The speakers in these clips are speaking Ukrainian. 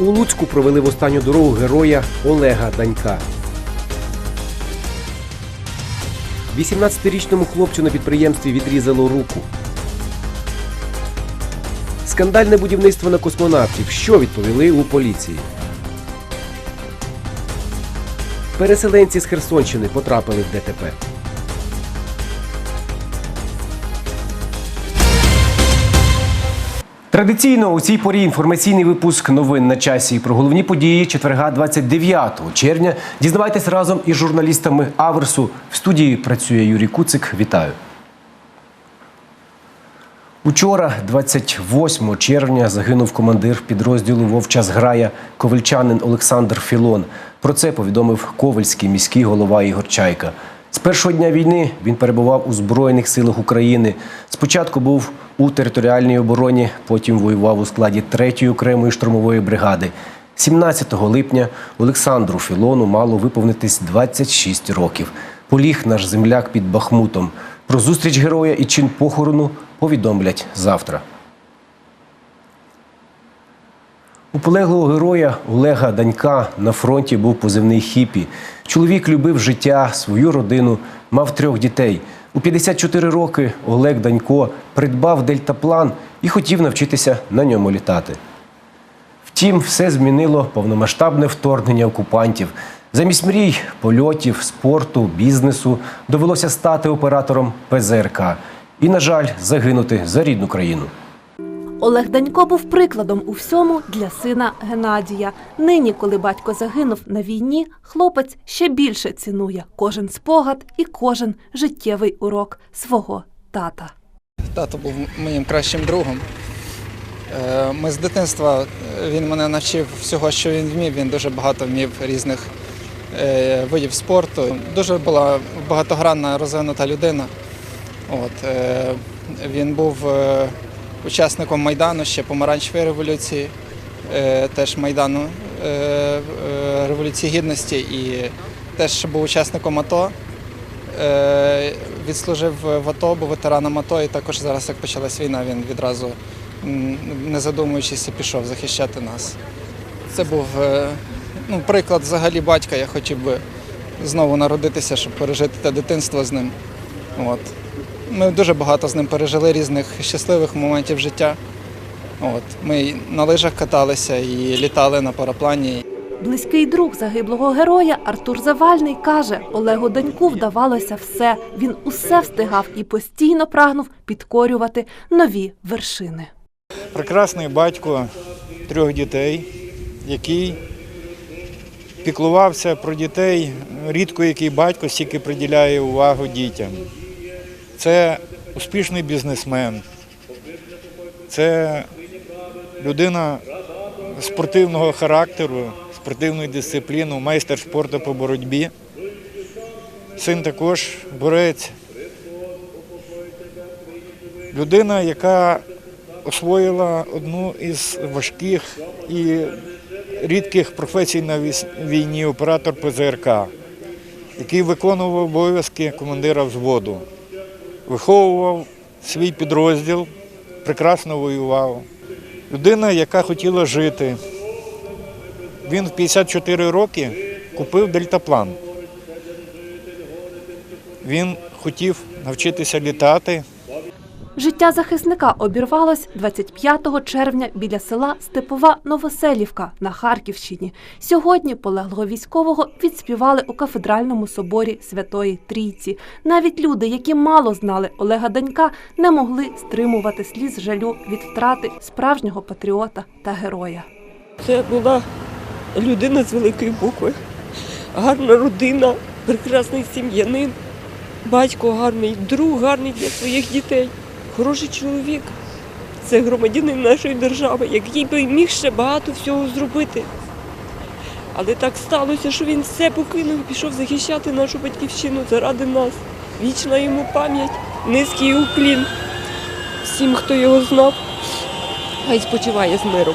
У Луцьку провели в останню дорогу героя Олега Данька. 18-річному хлопцю на підприємстві відрізало руку. Скандальне будівництво на космонавтів. Що відповіли у поліції? Переселенці з Херсонщини потрапили в ДТП. Традиційно у цій порі інформаційний випуск новин на часі про головні події четверга 29 червня. Дізнавайтесь разом із журналістами Аверсу. В студії працює Юрій Куцик. Вітаю. Учора, 28 червня, загинув командир підрозділу Вовча зграя ковальчанин Олександр Філон. Про це повідомив Ковальський міський голова Ігор Чайка. З першого дня війни він перебував у Збройних силах України. Спочатку був у територіальній обороні, потім воював у складі 3-ї окремої штурмової бригади. 17 липня Олександру Філону мало виповнитись 26 років. Поліг наш земляк під Бахмутом. Про зустріч героя і чин похорону повідомлять завтра. У полеглого героя Олега Данька на фронті був позивний хіпі. Чоловік любив життя, свою родину, мав трьох дітей. У 54 роки Олег Данько придбав дельтаплан і хотів навчитися на ньому літати. Втім, все змінило повномасштабне вторгнення окупантів. Замість мрій, польотів, спорту, бізнесу довелося стати оператором ПЗРК і, на жаль, загинути за рідну країну. Олег Данько був прикладом у всьому для сина Геннадія. Нині, коли батько загинув на війні, хлопець ще більше цінує кожен спогад і кожен життєвий урок свого тата. Тато був моїм кращим другом. Е, Ми з дитинства е, він мене навчив всього, що він вмів. Він дуже багато вмів різних е, видів спорту. Дуже була багатогранна розвинута людина. От, він був учасником Майдану ще помаранчевої революції, е, теж Майдану е, е, Революції Гідності і теж був учасником АТО. Відслужив в АТО, був ветераном АТО, і також зараз, як почалась війна, він відразу, не задумуючись, пішов захищати нас. Це був ну, приклад взагалі батька. Я хотів би знову народитися, щоб пережити те дитинство з ним. От. Ми дуже багато з ним пережили різних щасливих моментів життя. От. Ми на лижах каталися і літали на параплані. Близький друг загиблого героя Артур Завальний каже, Олегу Даньку вдавалося все. Він усе встигав і постійно прагнув підкорювати нові вершини. прекрасний батько трьох дітей, який піклувався про дітей. Рідко який батько стільки приділяє увагу дітям. Це успішний бізнесмен, це людина спортивного характеру, спортивної дисципліни, майстер спорту по боротьбі. Син також борець. Людина, яка освоїла одну із важких і рідких професій на війні оператор ПЗРК, який виконував обов'язки командира взводу, виховував свій підрозділ, прекрасно воював. Людина, яка хотіла жити. Він в 54 роки купив дельтаплан. Він хотів навчитися літати. Життя захисника обірвалось 25 червня біля села Степова Новоселівка на Харківщині. Сьогодні полеглого військового відспівали у кафедральному соборі Святої Трійці. Навіть люди, які мало знали Олега Данька, не могли стримувати сліз жалю від втрати справжнього патріота та героя. Це була людина з великої букви, гарна родина, прекрасний сім'янин, батько гарний, друг гарний для своїх дітей, хороший чоловік. Це громадянин нашої держави, який би міг ще багато всього зробити. Але так сталося, що він все покинув і пішов захищати нашу батьківщину заради нас. Вічна йому пам'ять, низький уклін. Всім, хто його знав, хай спочиває з миром.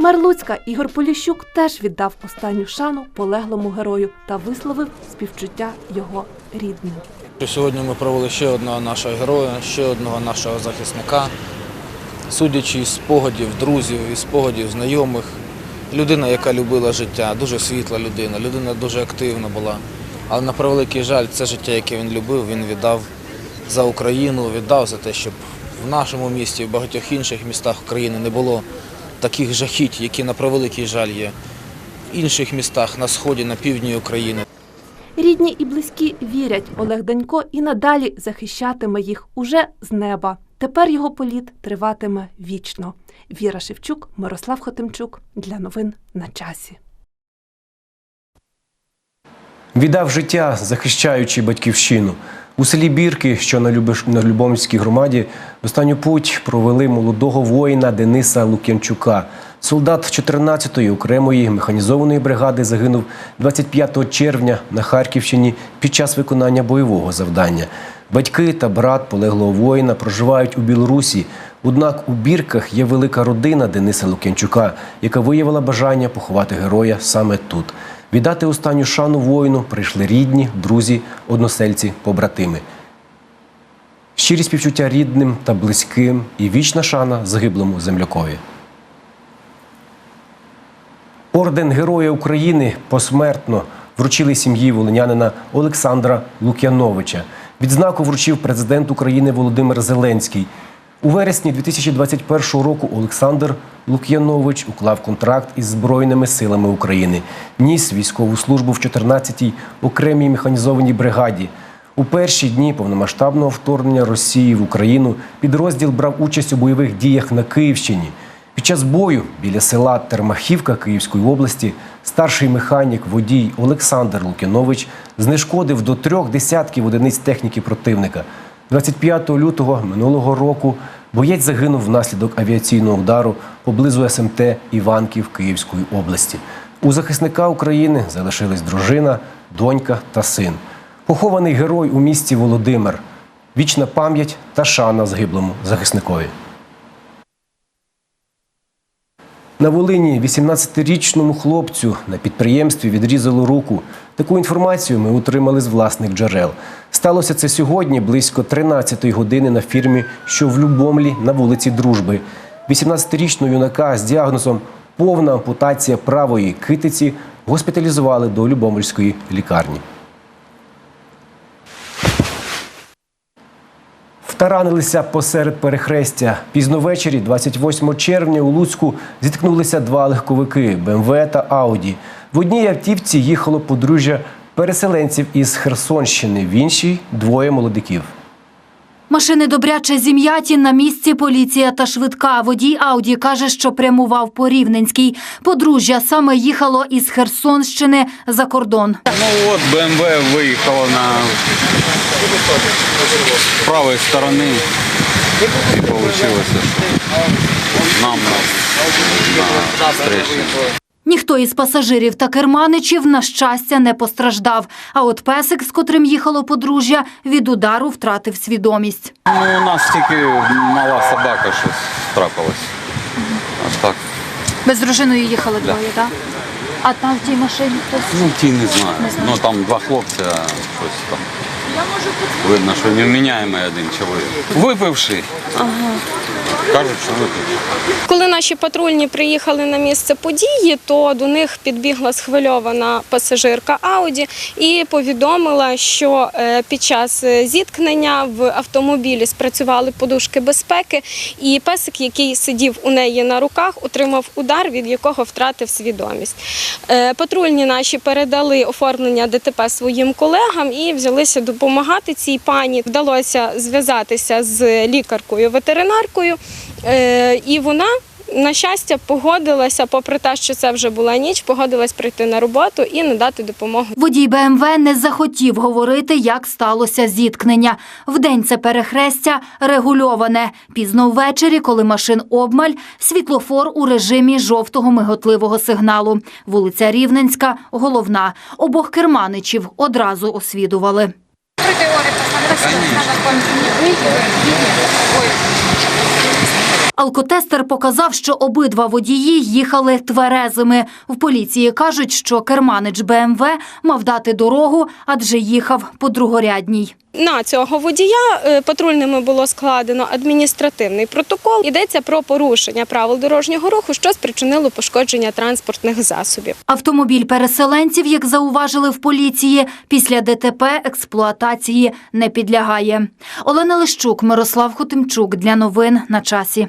Мер Луцька Ігор Поліщук теж віддав останню шану полеглому герою та висловив співчуття його рідним. Сьогодні ми провели ще одного нашого героя, ще одного нашого захисника. Судячи із спогадів друзів, із спогадів знайомих, людина, яка любила життя, дуже світла людина, людина дуже активна була. Але на превеликий жаль, це життя, яке він любив, він віддав за Україну, віддав за те, щоб в нашому місті, в багатьох інших містах України не було таких жахіть, які на превеликий жаль є в інших містах на сході, на півдні України. Рідні і близькі вірять, Олег Данько і надалі захищатиме їх уже з неба. Тепер його політ триватиме вічно. Віра Шевчук, Мирослав Хотимчук для новин на часі. Віддав життя, захищаючи батьківщину. У селі Бірки, що на, Любиш... на Любомльській громаді, останню путь провели молодого воїна Дениса Лук'янчука. Солдат 14-ї окремої механізованої бригади загинув 25 червня на Харківщині під час виконання бойового завдання. Батьки та брат полеглого воїна проживають у Білорусі. Однак у Бірках є велика родина Дениса Лук'янчука, яка виявила бажання поховати героя саме тут. Віддати останню шану воїну прийшли рідні, друзі, односельці, побратими. Щирі співчуття рідним та близьким і вічна шана загиблому землякові. Орден Героя України посмертно вручили сім'ї волинянина Олександра Лук'яновича. Відзнаку вручив президент України Володимир Зеленський. У вересні 2021 року Олександр Лук'янович уклав контракт із Збройними силами України. Ніс військову службу в 14-й окремій механізованій бригаді. У перші дні повномасштабного вторгнення Росії в Україну підрозділ брав участь у бойових діях на Київщині. Під час бою біля села Термахівка Київської області старший механік водій Олександр Лукянович знешкодив до трьох десятків одиниць техніки противника. 25 лютого минулого року боєць загинув внаслідок авіаційного удару поблизу СМТ Іванків Київської області. У захисника України залишились дружина, донька та син. Похований герой у місті Володимир. Вічна пам'ять та шана згиблому захисникові. На Волині 18-річному хлопцю на підприємстві відрізало руку. Таку інформацію ми отримали з власних джерел. Сталося це сьогодні близько 13-ї години на фірмі, що в Любомлі на вулиці Дружби. 18-річного юнака з діагнозом повна ампутація правої китиці госпіталізували до Любомльської лікарні. Втаранилися посеред перехрестя. Пізно ввечері, 28 червня, у Луцьку зіткнулися два легковики БМВ та Ауді. В одній автівці їхало подружжя переселенців із Херсонщини, в іншій двоє молодиків. Машини добряче зім'яті на місці поліція та швидка. Водій Ауді каже, що прямував по Рівненській. Подружжя саме їхало із Херсонщини за кордон. Ну вот БМВ выехала на с правой стороны и получилось, что нам на, на встрече. Ніхто із пасажирів та керманичів, на щастя, не постраждав. А от песик, з котрим їхало подружжя, від удару втратив свідомість. Ну, у нас тільки мала собака щось трапилось. А так, Без дружиною їхали Да. двоє, так? А там в тій машині хтось? ну ті не знаю. Ну там два хлопця, щось там. Видно, що невміняємий один чоловік. Випивши. Кажуть, що випивши. Коли наші патрульні приїхали на місце події, то до них підбігла схвильована пасажирка Ауді і повідомила, що е, під час е, зіткнення в автомобілі спрацювали подушки безпеки, і песик, який сидів у неї на руках, отримав удар, від якого втратив свідомість. Е, Патрульні наші передали оформлення ДТП своїм колегам і взялися допомагати цій пані. Вдалося зв'язатися з лікаркою-ветеринаркою. Е, І вона, на щастя, погодилася, попри те, що це вже була ніч, погодилась прийти на роботу і надати допомогу. Водій БМВ не захотів говорити, як сталося зіткнення. Вдень це перехрестя регульоване. Пізно ввечері, коли машин обмаль, світлофор у режимі жовтого миготливого сигналу. Вулиця Рівненська – головна. Обох керманичів одразу освідували. Алкотестер показав, що обидва водії їхали тверезими. В поліції кажуть, що керманич БМВ мав дати дорогу, адже їхав по другорядній. На цього водія е, патрульними було складено адміністративний протокол. Йдеться про порушення правил дорожнього руху, що спричинило пошкодження транспортних засобів. Автомобіль переселенців, як зауважили в поліції, після ДТП експлуатації не підлягає. Олена Лищук, Мирослав Хотимчук для новин на часі.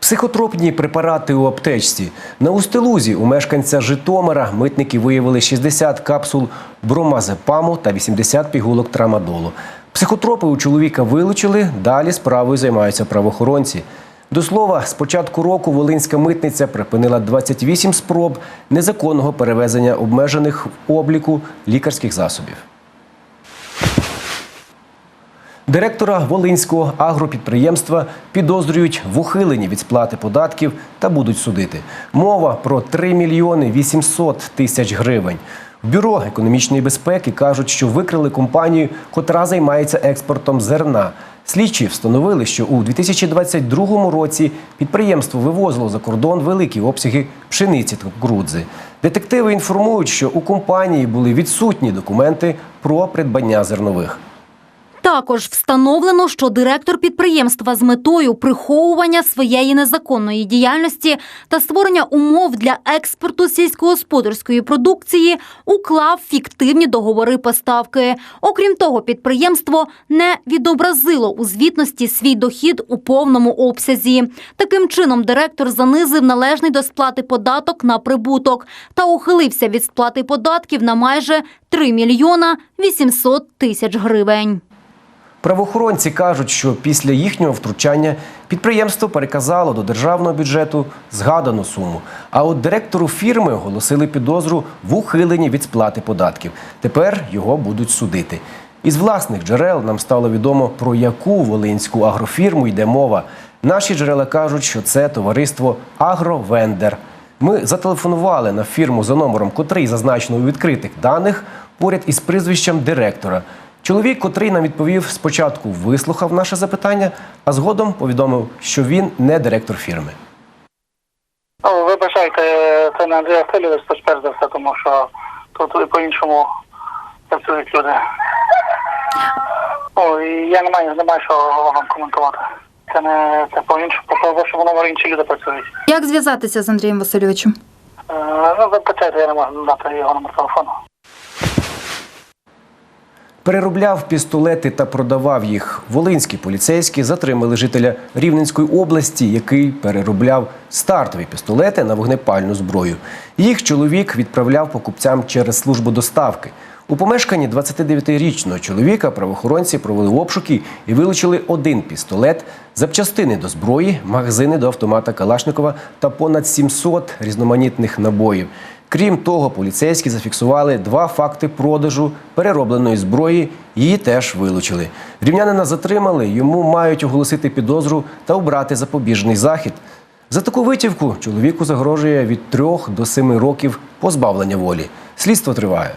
Психотропні препарати у аптечці. На Устилузі у мешканця Житомира митники виявили 60 капсул бромазепаму та 80 пігулок трамадолу. Психотропи у чоловіка вилучили, далі справою займаються правоохоронці. До слова, з початку року Волинська митниця припинила 28 спроб незаконного перевезення обмежених в обліку лікарських засобів. Директора Волинського агропідприємства підозрюють в ухиленні від сплати податків та будуть судити. Мова про 3 мільйони 800 тисяч гривень. В бюро економічної безпеки кажуть, що викрили компанію, котра займається експортом зерна. Слідчі встановили, що у 2022 році підприємство вивозило за кордон великі обсяги пшениці та кукурудзи. Детективи інформують, що у компанії були відсутні документи про придбання зернових. Також встановлено, що директор підприємства з метою приховування своєї незаконної діяльності та створення умов для експорту сільськогосподарської продукції уклав фіктивні договори поставки. Окрім того, підприємство не відобразило у звітності свій дохід у повному обсязі. Таким чином, директор занизив належний до сплати податок на прибуток та ухилився від сплати податків на майже 3 мільйона 800 тисяч гривень. Правоохоронці кажуть, що після їхнього втручання підприємство переказало до державного бюджету згадану суму. А от директору фірми оголосили підозру в ухиленні від сплати податків. Тепер його будуть судити. Із власних джерел нам стало відомо про яку волинську агрофірму йде мова. Наші джерела кажуть, що це товариство Агровендер. Ми зателефонували на фірму за номером, котрий зазначено у відкритих даних, поряд із прізвищем директора. Чоловік, котрий нам відповів, спочатку вислухав наше запитання, а згодом повідомив, що він не директор фірми. Ну, вибачайте, це не Андрій Васильович, то перш за все, тому що тут і по-іншому працюють люди. Ну, і я не маю, не маю що вам коментувати. Це не це по-іншому, по вашому номеру інші люди працюють. Як зв'язатися з Андрієм Васильовичем? Е, ну, вибачайте, я не можу дати його номер телефону. Переробляв пістолети та продавав їх. Волинські поліцейські затримали жителя Рівненської області, який переробляв стартові пістолети на вогнепальну зброю. Їх чоловік відправляв покупцям через службу доставки. У помешканні 29-річного чоловіка правоохоронці провели обшуки і вилучили один пістолет, запчастини до зброї, магазини до автомата Калашникова та понад 700 різноманітних набоїв. Крім того, поліцейські зафіксували два факти продажу переробленої зброї. Її теж вилучили. Рівнянина затримали, йому мають оголосити підозру та обрати запобіжний захід. За таку витівку чоловіку загрожує від трьох до семи років позбавлення волі. Слідство триває.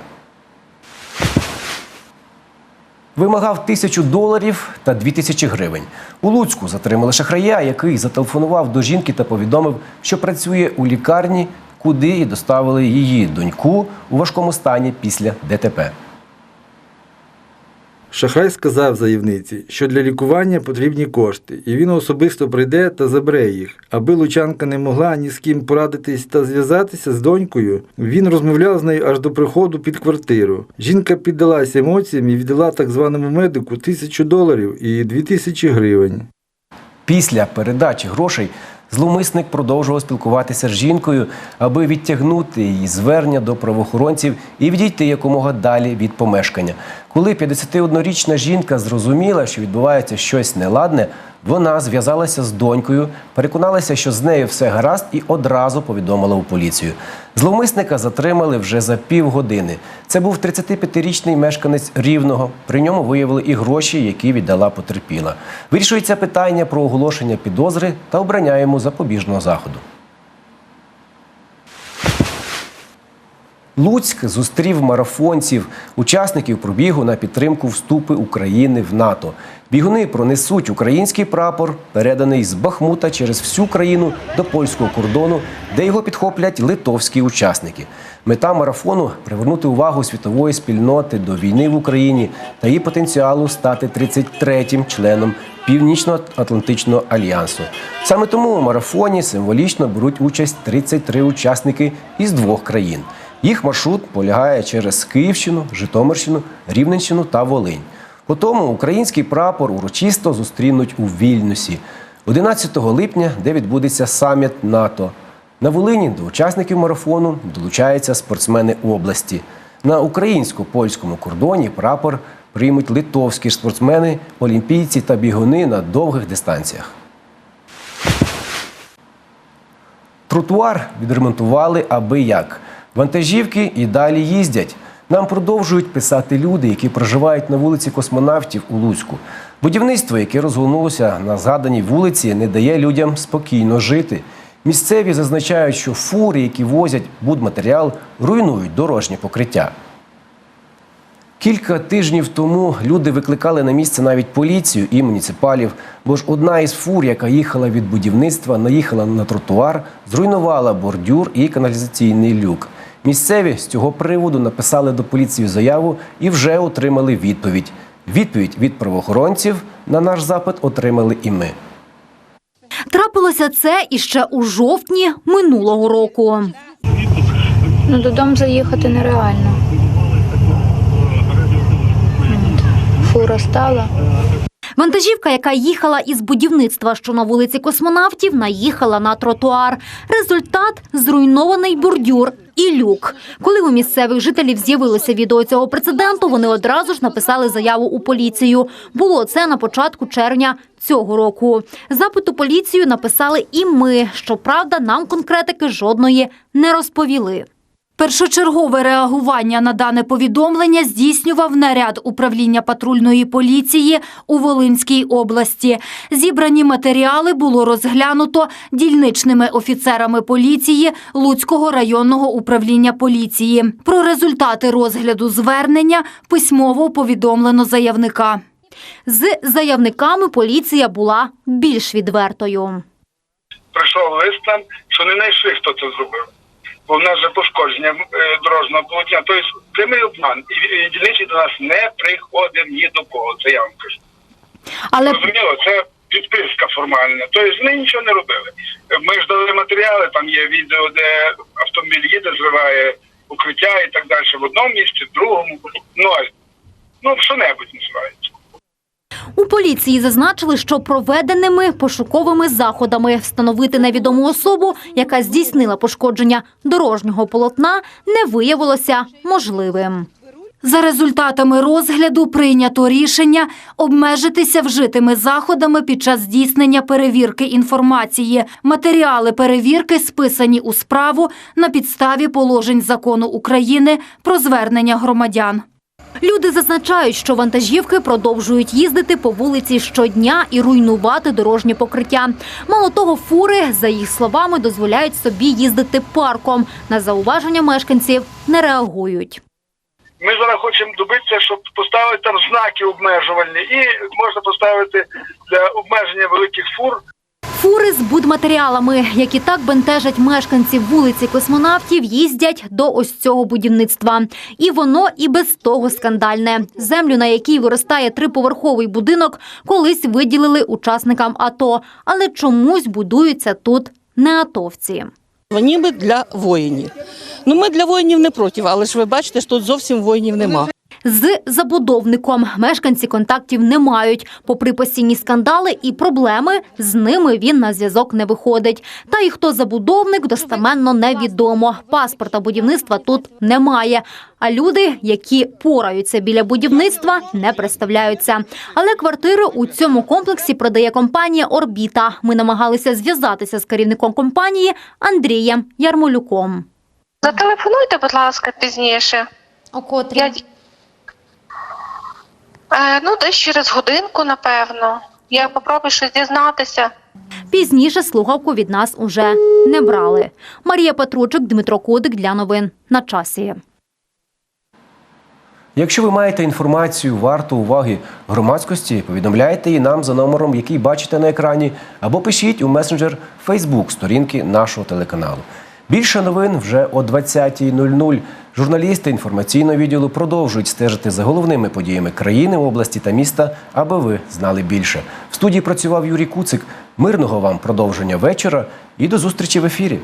Вимагав тисячу доларів та дві тисячі гривень. У Луцьку затримали шахрая, який зателефонував до жінки та повідомив, що працює у лікарні, куди і доставили її доньку у важкому стані після ДТП. Шахрай сказав заявниці, що для лікування потрібні кошти, і він особисто прийде та забере їх. Аби Лучанка не могла ні з ким порадитись та зв'язатися з донькою, він розмовляв з нею аж до приходу під квартиру. Жінка піддалася емоціям і віддала так званому медику тисячу доларів і дві тисячі гривень. Після передачі грошей зловмисник продовжував спілкуватися з жінкою, аби відтягнути її звернення до правоохоронців і відійти якомога далі від помешкання. Коли 51-річна жінка зрозуміла, що відбувається щось неладне, вона зв'язалася з донькою, переконалася, що з нею все гаразд, і одразу повідомила у поліцію. Зловмисника затримали вже за півгодини. Це був 35-річний мешканець Рівного. При ньому виявили і гроші, які віддала потерпіла. Вирішується питання про оголошення підозри та обрання йому запобіжного заходу. Луцьк зустрів марафонців, учасників пробігу на підтримку вступи України в НАТО. Бігуни пронесуть український прапор, переданий з Бахмута через всю країну до польського кордону, де його підхоплять литовські учасники. Мета марафону привернути увагу світової спільноти до війни в Україні та її потенціалу стати 33-м членом Північно-Атлантичного альянсу. Саме тому у марафоні символічно беруть участь 33 учасники із двох країн. Їх маршрут полягає через Київщину, Житомирщину, Рівненщину та Волинь. Потому український прапор урочисто зустрінуть у Вільнюсі 11 липня, де відбудеться саміт НАТО. На Волині до учасників марафону долучаються спортсмени області. На українсько-польському кордоні прапор приймуть литовські спортсмени, олімпійці та бігуни на довгих дистанціях. Тротуар відремонтували аби як. Вантажівки і далі їздять. Нам продовжують писати люди, які проживають на вулиці космонавтів у Луцьку. Будівництво, яке розгорнулося на згаданій вулиці, не дає людям спокійно жити. Місцеві зазначають, що фури, які возять будматеріал, руйнують дорожнє покриття. Кілька тижнів тому люди викликали на місце навіть поліцію і муніципалів, бо ж одна із фур, яка їхала від будівництва, наїхала на тротуар, зруйнувала бордюр і каналізаційний люк. Місцеві з цього приводу написали до поліції заяву і вже отримали відповідь. Відповідь від правоохоронців на наш запит отримали і ми. Трапилося це іще у жовтні минулого року. Ну, додому заїхати нереально. Фура стала. Вантажівка, яка їхала із будівництва, що на вулиці космонавтів, наїхала на тротуар. Результат зруйнований бордюр і люк. Коли у місцевих жителів з'явилося відео цього прецеденту, вони одразу ж написали заяву у поліцію. Було це на початку червня цього року. Запит у поліцію написали і ми. Щоправда, нам конкретики жодної не розповіли. Першочергове реагування на дане повідомлення здійснював наряд управління патрульної поліції у Волинській області. Зібрані матеріали було розглянуто дільничними офіцерами поліції Луцького районного управління поліції. Про результати розгляду звернення письмово повідомлено заявника. З заявниками поліція була більш відвертою. прийшов лист що не знайшли, хто це зробив. Бо в нас же пошкодження е, дорожнього полотна. Тобто прямий обман. І, і дільничий до нас не приходив ні до кого. Це я вам кажу. Але Зрозуміло, це підписка формальна. Тобто ми нічого не робили. Ми ж дали матеріали, там є відео, де автомобіль їде, зриває укриття і так далі. В одному місці, в другому. Ноль. Ну, що-небудь називається. У поліції зазначили, що проведеними пошуковими заходами встановити невідому особу, яка здійснила пошкодження дорожнього полотна, не виявилося можливим. За результатами розгляду прийнято рішення обмежитися вжитими заходами під час здійснення перевірки інформації. Матеріали перевірки списані у справу на підставі положень закону України про звернення громадян. Люди зазначають, що вантажівки продовжують їздити по вулиці щодня і руйнувати дорожнє покриття. Мало того, фури, за їх словами, дозволяють собі їздити парком. На зауваження мешканців не реагують. Ми зараз хочемо добитися, щоб поставити там знаки обмежувальні, і можна поставити для обмеження великих фур Фури з будматеріалами, які так бентежать мешканців вулиці космонавтів, їздять до ось цього будівництва. І воно і без того скандальне. Землю, на якій виростає триповерховий будинок, колись виділили учасникам АТО, але чомусь будуються тут не атовці. Ніби для воїнів. Ну ми для воїнів не проти, але ж ви бачите, що тут зовсім воїнів нема. З забудовником мешканці контактів не мають. Попри постійні скандали і проблеми, з ними він на зв'язок не виходить. Та й хто забудовник, достеменно невідомо. Паспорта будівництва тут немає. А люди, які пораються біля будівництва, не представляються. Але квартири у цьому комплексі продає компанія Орбіта. Ми намагалися зв'язатися з керівником компанії Андрієм Ярмолюком. Зателефонуйте, будь ласка, пізніше. О котрі? Я... Е, ну, десь через годинку, напевно. Я попробую щось дізнатися. Пізніше слухавку від нас уже не брали. Марія Петручик, Дмитро Кудик для новин на часі. Якщо ви маєте інформацію варту уваги громадськості, повідомляйте її нам за номером, який бачите на екрані, або пишіть у месенджер Facebook сторінки нашого телеканалу. Більше новин вже о 20.00. Журналісти інформаційного відділу продовжують стежити за головними подіями країни, області та міста, аби ви знали більше. В студії працював Юрій Куцик. Мирного вам продовження вечора і до зустрічі в ефірі.